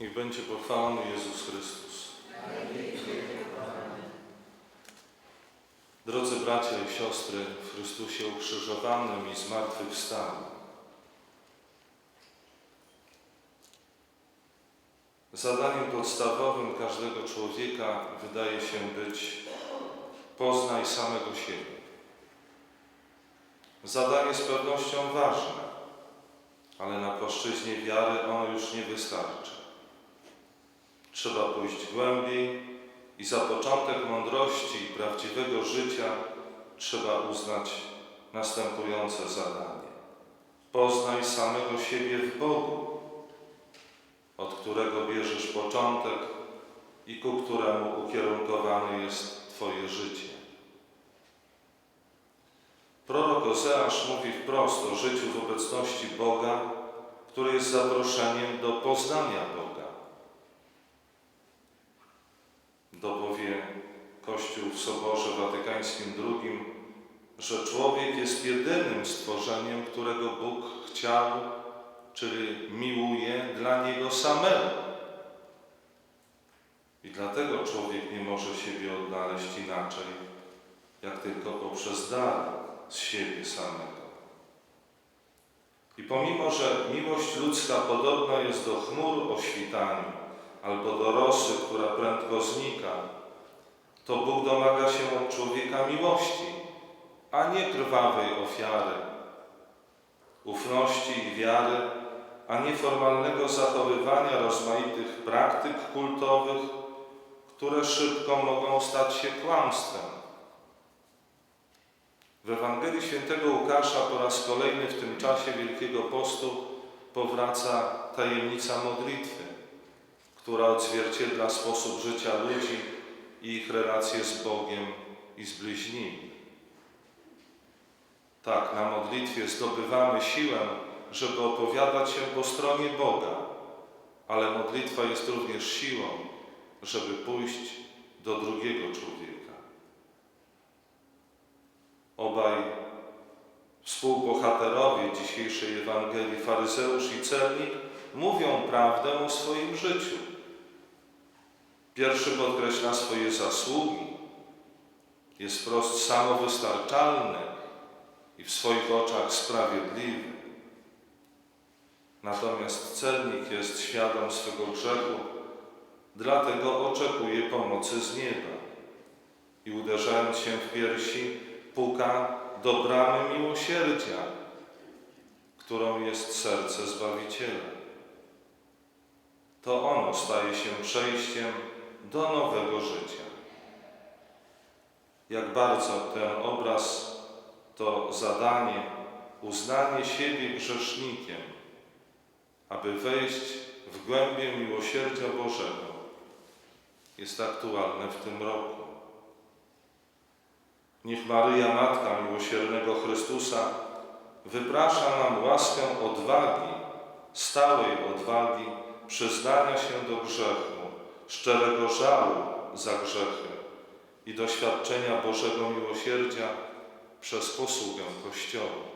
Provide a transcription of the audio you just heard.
Niech będzie pochwalony Jezus Chrystus. Drodzy bracia i siostry w Chrystusie ukrzyżowanym i zmartwychwstałym, zadaniem podstawowym każdego człowieka wydaje się być poznaj samego siebie. Zadanie z pewnością ważne, ale na płaszczyźnie wiary ono już nie wystarczy. Trzeba pójść głębiej i za początek mądrości i prawdziwego życia trzeba uznać następujące zadanie. Poznaj samego siebie w Bogu, od którego bierzesz początek i ku któremu ukierunkowane jest Twoje życie. Prorok Ozeasz mówi wprost o życiu w obecności Boga, które jest zaproszeniem do poznania Boga. W Soborze Watykańskim II, że człowiek jest jedynym stworzeniem, którego Bóg chciał, czyli miłuje dla Niego samego. I dlatego człowiek nie może siebie odnaleźć inaczej, jak tylko poprzez dar z siebie samego. I pomimo, że miłość ludzka podobna jest do chmur o świtaniu albo do rosy, która prędko znika, to Bóg domaga się od człowieka miłości, a nie krwawej ofiary, ufności i wiary, a nie formalnego zachowywania rozmaitych praktyk kultowych, które szybko mogą stać się kłamstwem. W Ewangelii Świętego Łukasza po raz kolejny w tym czasie Wielkiego Postu powraca tajemnica modlitwy, która odzwierciedla sposób życia ludzi i ich relacje z Bogiem i z bliźnimi. Tak, na modlitwie zdobywamy siłę, żeby opowiadać się po stronie Boga, ale modlitwa jest również siłą, żeby pójść do drugiego człowieka. Obaj współbohaterowie dzisiejszej Ewangelii, faryzeusz i celnik, mówią prawdę o swoim życiu. Pierwszy podkreśla swoje zasługi, jest wprost samowystarczalny i w swoich oczach sprawiedliwy. Natomiast celnik jest świadom swego grzechu, dlatego oczekuje pomocy z nieba i uderzając się w piersi, puka do bramy miłosierdzia, którą jest serce Zbawiciela. To ono staje się przejściem do nowego życia. Jak bardzo ten obraz to zadanie, uznanie siebie grzesznikiem, aby wejść w głębię miłosierdzia Bożego, jest aktualne w tym roku. Niech Maryja, Matka Miłosiernego Chrystusa, wyprasza nam łaskę odwagi, stałej odwagi, przyznania się do grzechu, szczerego żalu za grzechy i doświadczenia Bożego Miłosierdzia przez posługę Kościoła.